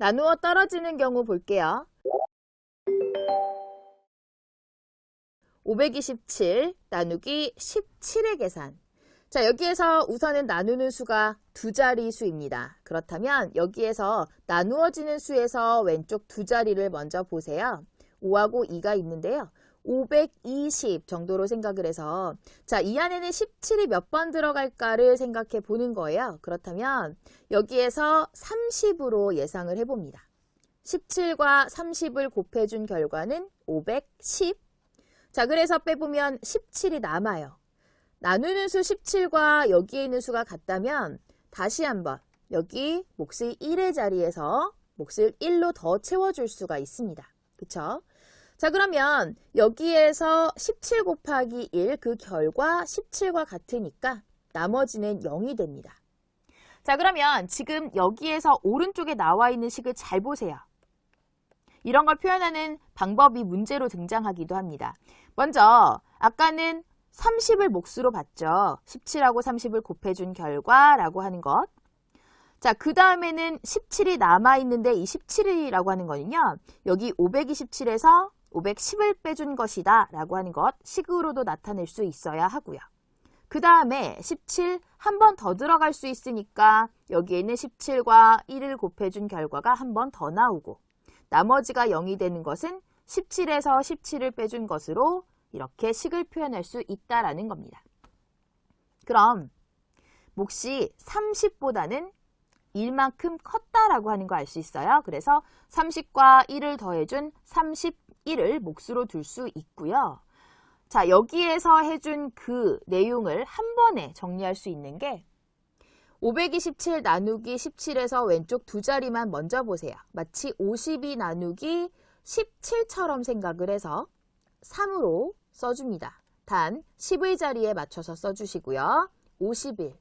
나누어 떨어지는 경우 볼게요. 527 나누기 17의 계산. 자, 여기에서 우선은 나누는 수가 두 자리 수입니다. 그렇다면 여기에서 나누어지는 수에서 왼쪽 두 자리를 먼저 보세요. 5하고 2가 있는데요. 520 정도로 생각을 해서 자, 이 안에는 17이 몇 번 들어갈까를 생각해 보는 거예요. 그렇다면 여기에서 30으로 예상을 해 봅니다. 17과 30을 곱해준 결과는 510. 자, 그래서 빼보면 17이 남아요. 나누는 수 17과 여기에 있는 수가 같다면 다시 한번 여기 몫을 1의 자리에서 몫을 1로 더 채워줄 수가 있습니다. 그쵸? 자, 그러면 여기에서 17 곱하기 1 그 결과 17과 같으니까 나머지는 0이 됩니다. 자, 그러면 지금 여기에서 오른쪽에 나와 있는 식을 잘 보세요. 이런 걸 표현하는 방법이 문제로 등장하기도 합니다. 먼저 아까는 30을 몫으로 봤죠. 17하고 30을 곱해준 결과라고 하는 것. 자, 그 다음에는 17이 남아있는데 이 17이라고 하는 거는요. 여기 527에서 510을 빼준 것이다 라고 하는 것 식으로도 나타낼 수 있어야 하고요. 그 다음에 17 한 번 더 들어갈 수 있으니까 여기에는 17과 1을 곱해준 결과가 한 번 더 나오고 나머지가 0이 되는 것은 17에서 17을 빼준 것으로 이렇게 식을 표현할 수 있다라는 겁니다. 그럼 몫이 30보다는 1만큼 컸다라고 하는 거 알 수 있어요. 그래서 30과 1을 더해준 31을 몫으로 둘 수 있고요. 자, 여기에서 해준 그 내용을 한 번에 정리할 수 있는 게 527 나누기 17에서 왼쪽 두 자리만 먼저 보세요. 마치 52 나누기 17처럼 생각을 해서 3으로 써줍니다. 단 10의 자리에 맞춰서 써주시고요. 51.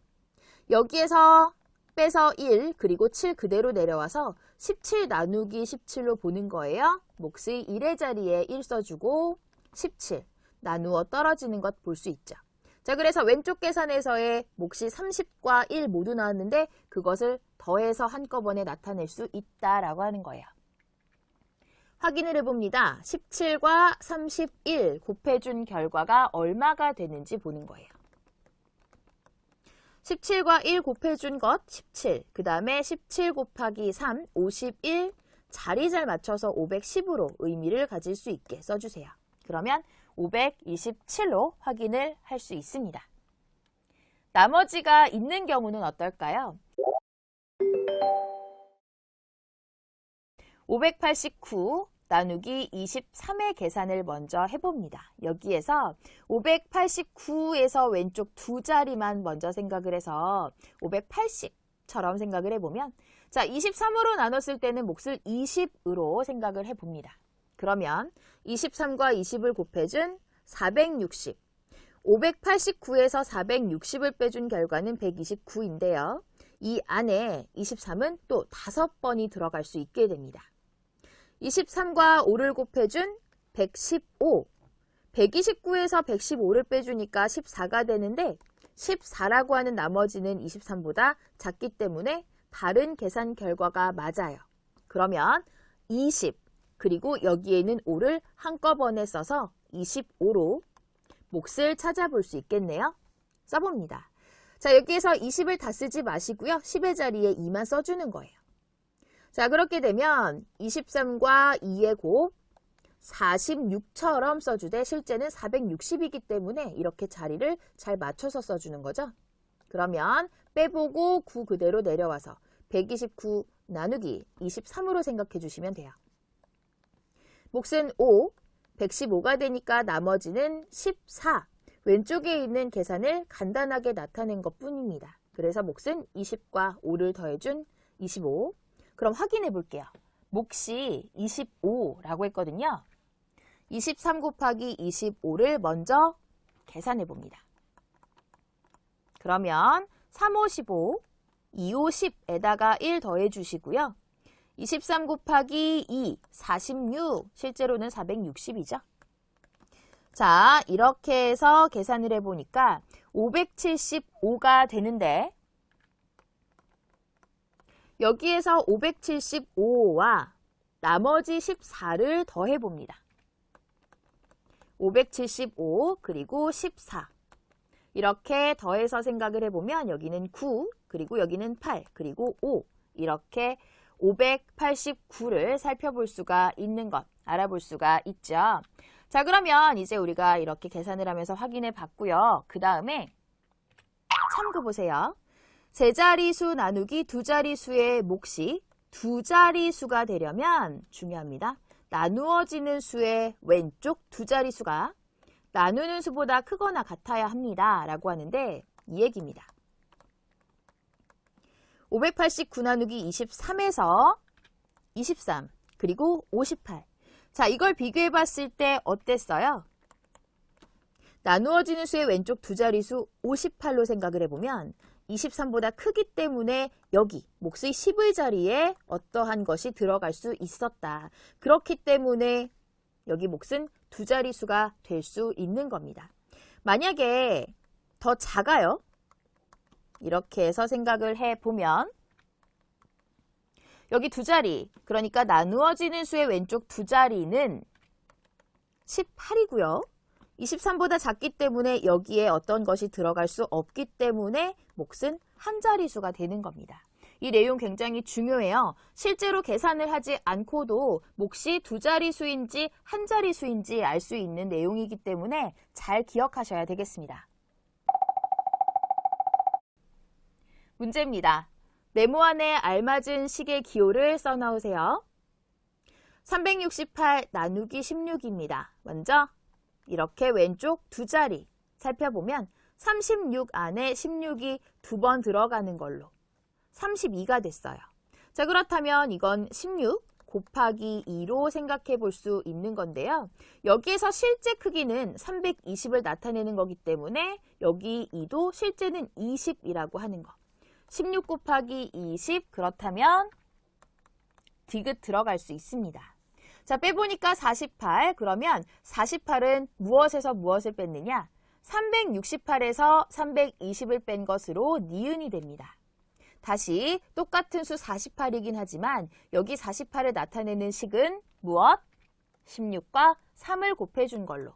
여기에서 빼서 1 그리고 7 그대로 내려와서 17 나누기 17로 보는 거예요. 몫의 1의 자리에 1 써주고 17 나누어 떨어지는 것 볼 수 있죠. 자, 그래서 왼쪽 계산에서의 몫이 30과 1 모두 나왔는데 그것을 더해서 한꺼번에 나타낼 수 있다라고 하는 거예요. 확인을 해봅니다. 17과 31 곱해준 결과가 얼마가 되는지 보는 거예요. 17과 1 곱해준 것 17, 그 다음에 17 곱하기 3, 51, 자리 잘 맞춰서 510으로 의미를 가질 수 있게 써주세요. 그러면 527로 확인을 할 수 있습니다. 나머지가 있는 경우는 어떨까요? 589 나누기 23의 계산을 먼저 해봅니다. 여기에서 589에서 왼쪽 두 자리만 먼저 생각을 해서 580처럼 생각을 해보면 자 23으로 나눴을 때는 몫을 20으로 생각을 해봅니다. 그러면 23과 20을 곱해준 460 589에서 460을 빼준 결과는 129인데요. 이 안에 23은 또 5번이 들어갈 수 있게 됩니다. 23과 5를 곱해준 115. 129에서 115를 빼주니까 14가 되는데 14라고 하는 나머지는 23보다 작기 때문에 다른 계산 결과가 맞아요. 그러면 20 그리고 여기에는 5를 한꺼번에 써서 25로 몫을 찾아볼 수 있겠네요. 써봅니다. 자 여기에서 20을 다 쓰지 마시고요. 10의 자리에 2만 써주는 거예요. 자, 그렇게 되면 23과 2의 곱 46처럼 써주되 실제는 460이기 때문에 이렇게 자리를 잘 맞춰서 써주는 거죠. 그러면 빼보고 9 그대로 내려와서 129 나누기 23으로 생각해 주시면 돼요. 몫은 5, 115가 되니까 나머지는 14. 왼쪽에 있는 계산을 간단하게 나타낸 것 뿐입니다. 그래서 몫은 20과 5를 더해준 25. 그럼 확인해 볼게요. 몫이 25라고 했거든요. 23 곱하기 25를 먼저 계산해 봅니다. 그러면 3, 5, 15, 2, 5, 10에다가 1 더해 주시고요. 23 곱하기 2, 46, 실제로는 460이죠. 자, 이렇게 해서 계산을 해보니까 575가 되는데 여기에서 575와 나머지 14를 더해 봅니다. 575 그리고 14 이렇게 더해서 생각을 해보면 여기는 9 그리고 여기는 8 그리고 5 이렇게 589를 살펴볼 수가 있는 것 알아볼 수가 있죠. 자 그러면 이제 우리가 이렇게 계산을 하면서 확인해 봤고요. 그 다음에 참고 보세요. 세 자리수 나누기 두 자리수의 몫이 두 자리수가 되려면 중요합니다. 나누어지는 수의 왼쪽 두 자리수가 나누는 수보다 크거나 같아야 합니다. 라고 하는데 이 얘기입니다. 589 나누기 23에서 23 그리고 58 자, 이걸 비교해 봤을 때 어땠어요? 나누어지는 수의 왼쪽 두 자리수 58로 생각을 해보면 23보다 크기 때문에 여기 몫의 10의 자리에 어떠한 것이 들어갈 수 있었다. 그렇기 때문에 여기 몫은 두 자리수가 될 수 있는 겁니다. 만약에 더 작아요. 이렇게 해서 생각을 해보면 여기 두 자리, 그러니까 나누어지는 수의 왼쪽 두 자리는 18이고요. 23보다 작기 때문에 여기에 어떤 것이 들어갈 수 없기 때문에 몫은 한 자리수가 되는 겁니다. 이 내용 굉장히 중요해요. 실제로 계산을 하지 않고도 몫이 두 자리수인지 한 자리수인지 알 수 있는 내용이기 때문에 잘 기억하셔야 되겠습니다. 문제입니다. 네모 안에 알맞은 식의 기호를 써놓으세요. 368 나누기 16입니다. 먼저 이렇게 왼쪽 두 자리 살펴보면 36 안에 16이 두 번 들어가는 걸로 32가 됐어요. 자, 그렇다면 이건 16 곱하기 2로 생각해 볼 수 있는 건데요. 여기에서 실제 크기는 320을 나타내는 거기 때문에 여기 2도 실제는 20이라고 하는 거. 16 곱하기 20 그렇다면 디귿 들어갈 수 있습니다. 자, 빼보니까 48. 그러면 48은 무엇에서 무엇을 뺐느냐? 368에서 320을 뺀 것으로 니은이 됩니다. 다시 똑같은 수 48이긴 하지만 여기 48을 나타내는 식은 무엇? 16과 3을 곱해준 걸로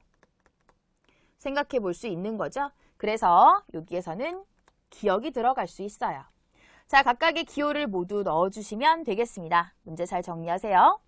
생각해 볼 수 있는 거죠. 그래서 여기에서는 기억이 들어갈 수 있어요. 자, 각각의 기호를 모두 넣어주시면 되겠습니다. 문제 잘 정리하세요.